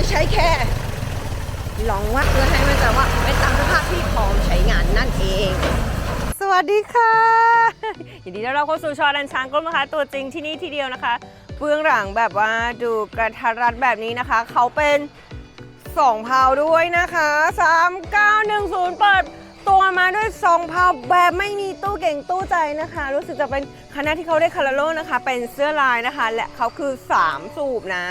ไม่ใช่แค่ลองวัดเพื่อให้มันใจว่าเป็นตามสภาพที่พร้อมใช้งานนั่นเอง สวัสดีค่ะยินดีต้อนรับเข้าสู่ชอดันช้างกลมนะคะตัวจริงที่นี่ทีเดียวนะคะเบื้องหลังแบบว่าดูกระทัดรัดแบบนี้นะคะ เขาเป็นสองเพาด้วยนะคะ 3910 เปิดตัวมาด้วยสองเพาแบบไม่มีตู้เก่งตู้ใจนะคะ รู้สึกจะเป็นคณะที่เขาได้คาราโลนะคะ เป็นเสื้อลายนะคะ และเขาคือ 3 สูบนะ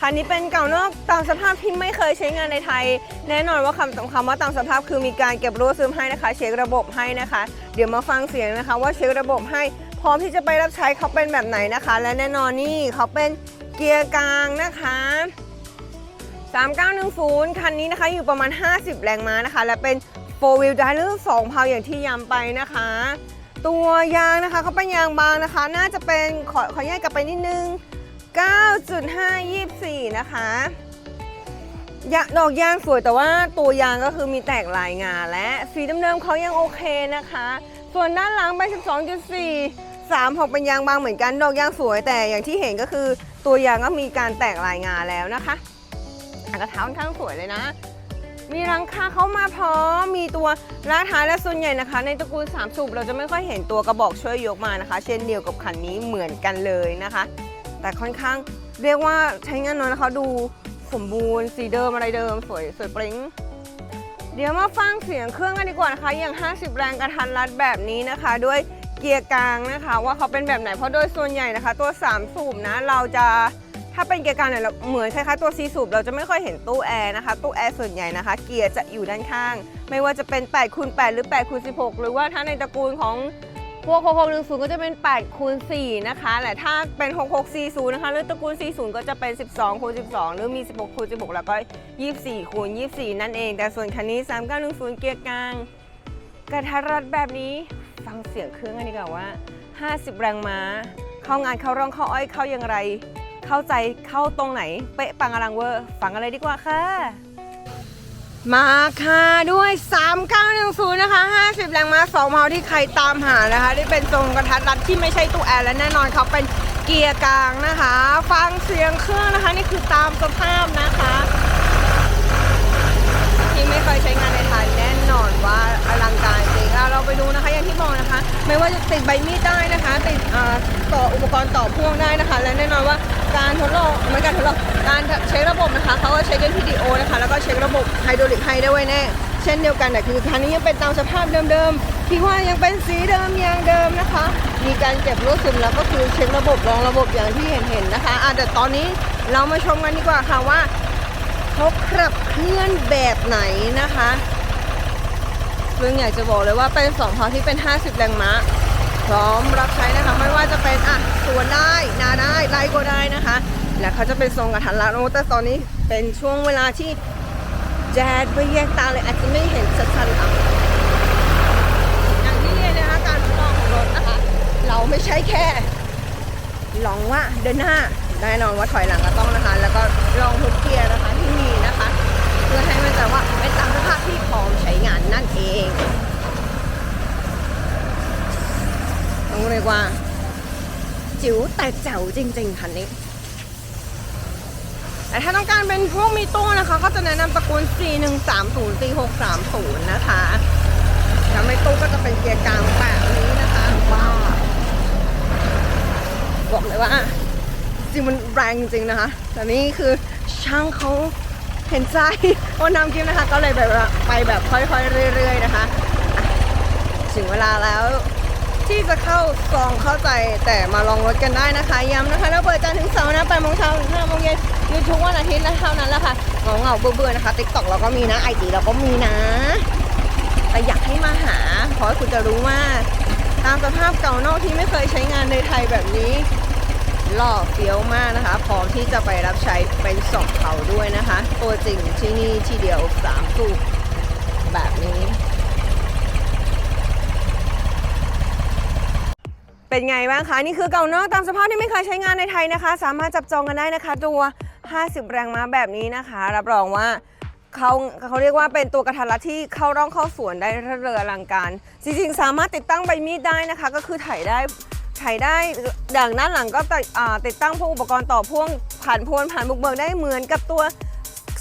คันนี้เป็นเก่านอกตามสภาพที่ไม่เคยใช้งานในไทย แน่นอนว่าคำสำคำว่าตามสภาพคือมีการเก็บรั่วซึมให้นะคะ เช็คระบบให้นะคะ เดี๋ยวมาฟังเสียงนะคะ ว่าเช็คระบบให้พร้อมที่จะไปรับใช้เขาเป็นแบบไหนนะคะ และแน่นอนนี่เขาเป็นเกียร์กลางนะคะ3910 คันนี้นะคะอยู่ประมาณ 50 แรงม้านะคะ และเป็น 4 wheel drive หรือ2เพาอย่างที่ย้ำไปนะคะ ตัวยางนะคะเขาเป็นยางบางนะคะ น่าจะเป็นขอขอแยกกลับไปนิดนึง 9.524 นะคะยดอกยางสวยแต่ว่าตัวยางก็คือมีแตกลายงาและสีเดิมๆเขายังโอเคนะคะ ส่วนด้านหลังไป 12.4 3 6เป็นยางบางเหมือนกัน ดอกยางสวยแต่อย่างที่เห็นก็คือตัวยางก็มีการแตกลายงาแล้วนะคะอันกระเท้าค่อนข้างสวยเลยนะ มีรังคาเข้ามาพร้อมมีตัวลากท้ายและส่วนใหญ่นะคะ ในตระกูล3สูบเราจะไม่ค่อยเห็นตัวกระบอกช่วยยกมานะคะ เช่นเดียวกับคันนี้เหมือนกันเลยนะคะ แต่ค่อนข้างเรียกว่าใช้งานน้อยนะคะดูสมบูรณ์สีเดิมอะไรเดิม สวยสวยปริ้งเดี๋ยวมาฟังเสียงเครื่องกันดีกว่านะคะอย่าง 50 แรงกระทันรัดแบบนี้นะคะ ด้วยเกียร์กลางนะคะ ว่าเขาเป็นแบบไหนเพราะโดยส่วนใหญ่นะคะ ตัว 3 สูบนะเราจะถ้าเป็นเกียร์กลางเนี่ยเราเหมือนคล้ายๆตัว 4 สูบเราจะไม่ค่อยเห็นตู้แอร์นะคะตู้แอร์ส่วนใหญ่นะคะ เกียร์จะอยู่ด้านข้าง ไม่ว่าจะเป็น8คูณ8หรือ8คูณ16 หรือว่าถ้าในตระกูลของ พวก 6610 ก็จะเป็น8คูณ4นะคะและถ้าเป็น 6640 นะคะหรือตระกูล 40 ก็จะเป็น 12คูณ12 หรือมี 16คูณ16 แล้วก็ 24คูณ24 นั่นเอง แต่ส่วนคันนี้ 3910 เกียร์กลางกระทัดรัดแบบนี้ฟังเสียงเครื่องกันดีกว่าว่า 50 แรงม้า เข้างานเข้าร่องเข้าอ้อยเข้าอย่างไร เข้าใจเข้าตรงไหน เป๊ะปังอลังเวอร์ ฟังอะไรดีกว่าค่ะ มาค่ะด้วย 3910 นะคะ 50 แรงม้า2เมาที่ใครตามหานะคะ ที่เป็นทรงกระทัดรัดที่ไม่ใช่ตู้แอร์และแน่นอนเขาเป็นเกียร์กลางนะคะ ฟังเสียงเครื่องนะคะ นี่คือตามสภาพนะคะที่ไม่เคยใช้งานในไทย ว่าจะติดใบมีดได้นะคะ ติดอ่าต่ออุปกรณ์ต่อพ่วงได้นะคะ และแน่นอนว่าการทดลองไม่การทดลองการเช็คระบบนะคะเขาก็เช็คกันพีดีโอนะคะ แล้วก็เช็คระบบไฮดรอลิกให้ได้ไว้แน่ เช่นเดียวกันแต่คือคันนี้ยังเป็นตามสภาพเดิมๆที่ว่ายังเป็นสีเดิมยางเดิมนะคะ มีการเก็บรูดซึมแล้วก็คือเช็คระบบรองระบบอย่างที่เห็นๆนะคะอะแต่ตอนนี้เรามาชมกันดีกว่าค่ะว่าเขาขับเคลื่อนแบบไหนนะคะ ซึ่งอยากจะบอกเลยว่าเป็นสองพาที่เป็น 50 แรงม้า พร้อมรับใช้นะคะ ไม่ว่าจะเป็นอะสวนได้ นาได้ไล่ก็ได้นะคะ และเขาจะเป็นทรงกระทันรัดโอ้แต่ตอนนี้เป็นช่วงเวลาที่แจดไปแยกตาเลยอาจจะไม่เห็นชัดๆค่ะอย่างที่เรียนนะคะการทดลองของรถนะคะ เราไม่ใช่แค่ลองว่าเดินหน้าแน่นอนว่าถอยหลังก็ต้องนะคะ แล้วก็ลองทุกเกียร์นะคะที่มีนะคะ เพื่อให้มันใจว่าเป็นตามสภาพที่พร้อมใช้งานนั่นเองต้องเรียก ว่า จิ๋วแต่แจ๋วจริง ๆ คันนี้ แต่ถ้าต้องการเป็นพวกมีตู้นะคะ ก็จะแนะนำตระกูล C130 C630 นะคะถ้าไม่ตู้ก็จะเป็นเกียร์กลางแบบนี้นะคะว้าบอกเลยว่าจริงมันแรงจริงนะคะ แต่นี่คือช่างเขาเห็นใจโอนำคลิปนะคะ ก็เลยแบบไปแบบค่อยๆเรื่อย ๆ นะคะ ถึงเวลาแล้ว ที่จะเข้าซองเข้าใจแต่มาลองรถกันได้นะคะ ย้ำนะคะแล้วเปิดจันทร์ถึงเสาร์นะ8โมงเช้าถึง5โมงเย็นยูทูบวันอาทิตย์และเท่านั้นแหละค่ะเหงาเหงาๆเบื่อๆนะคะติ๊กต็อกเราก็มีนะไอจีเราก็มีนะแต่อยากให้มาหาเพราะคุณจะรู้ว่า ตามสภาพเก่านอกที่ไม่เคยใช้งานในไทยแบบนี้หล่อเฟี้ยวมากนะคะ พร้อมที่จะไปรับใช้เป็นสองเขาด้วยนะคะ ตัวจริงที่นี่ที่เดียวสามสูบแบบนี้ เป็นไงบ้างคะ นี่คือเก่านอกตามสภาพที่ไม่เคยใช้งานในไทยนะคะ สามารถจับจองกันได้นะคะ ตัว 50 แรงม้าแบบนี้นะคะ รับรองว่าเขาเขาเรียกว่าเป็นตัวกระทัดรัดที่เข้าร่องเข้าสวนได้เรืออลังการ จริงๆ สามารถติดตั้งใบมีดได้นะคะ ก็คือไถได้ไถได้อย่างด้านหลังก็ติดติดตั้งพวกอุปกรณ์ต่อพ่วงผ่านพวนผ่านบุกเบิกได้เหมือนกับตัว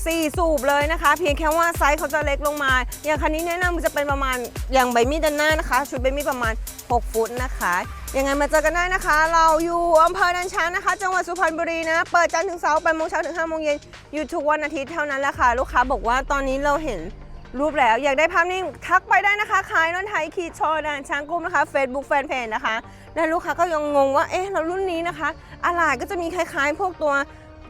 4 สูบเลยนะคะ เพียงแค่ว่าไซส์เขาจะเล็กลงมา อย่างคันนี้แนะนำจะเป็นประมาณอย่างใบมีดด้านหน้านะคะ ชุดใบมีดประมาณ 6 ฟุตนะคะ ยังไงมาเจอกันได้นะคะ เราอยู่อำเภอดันช้างนะคะ จังหวัดสุพรรณบุรีนะ เปิดจันทร์ถึงเสาร์8โมงเช้าถึง5โมงเย็นอยู่ทุกวันอาทิตย์เท่านั้นแหละค่ะ ลูกค้าบอกว่าตอนนี้เราเห็นรูปแล้วอยากได้ภาพนิ่งทักไปได้นะคะขายรถไทยขีดชอดันช้างกุ้มนะคะ Facebook Fanpage นะคะและลูกค้าก็ยังงงว่าเอ๊ะเรารุ่นนี้นะคะอะไรก็จะมีคล้ายๆ พวกตัว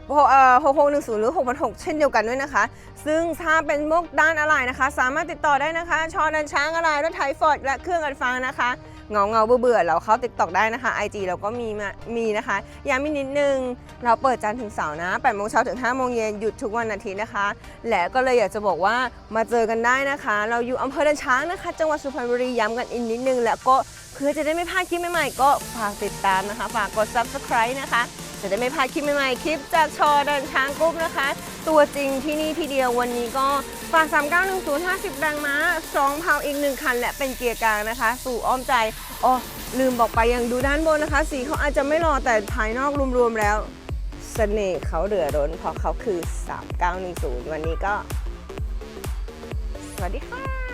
6610 หรือ 6,600 เช่นเดียวกันด้วยนะคะ ซึ่งถ้าเป็นพวกด้านอะไรนะคะ สามารถติดต่อได้นะคะ ชอดันช้างอะไรรถไถฟอร์ดและเครื่องอันฟังนะคะเงาเงาๆเบื่อเราเข้าติ๊กต็อกได้นะคะ IG เราก็มีมามีนะคะย้ำอีกนิดนึง เราเปิดจันทร์ถึงเสาร์นะ8โมงเช้าถึง5โมงเย็นหยุดทุกวันอาทิตย์นะคะ และก็เลยอยากจะบอกว่ามาเจอกันได้นะคะ เราอยู่อำเภอดันช้างนะคะ จังหวัดสุพรรณบุรีย้ำกันอีกนิดนึง แล้วก็เพื่อจะได้ไม่พลาดคลิปใหม่ๆก็ฝากติดตามนะคะ ฝากกด subscribe นะคะ จะได้ไม่พลาดคลิปใหม่ๆ คลิปจากชอดันช้างกรุ๊ปนะคะ ตัวจริงที่นี่ที่เดียววันนี้ก็ฝาก3910 50แรงม้า2เผาอีก 1 คัน และเป็นเกียร์กลางนะคะ สู่อ้อมใจอ๋อลืมบอกไปยังดูด้านบนนะคะ สีเขาอาจจะไม่หล่อแต่ภายนอกรวมๆแล้วเสน่ห์เขาเหลือล้นเพราะเขาคือ 3910 วันนี้ก็ สวัสดีค่ะ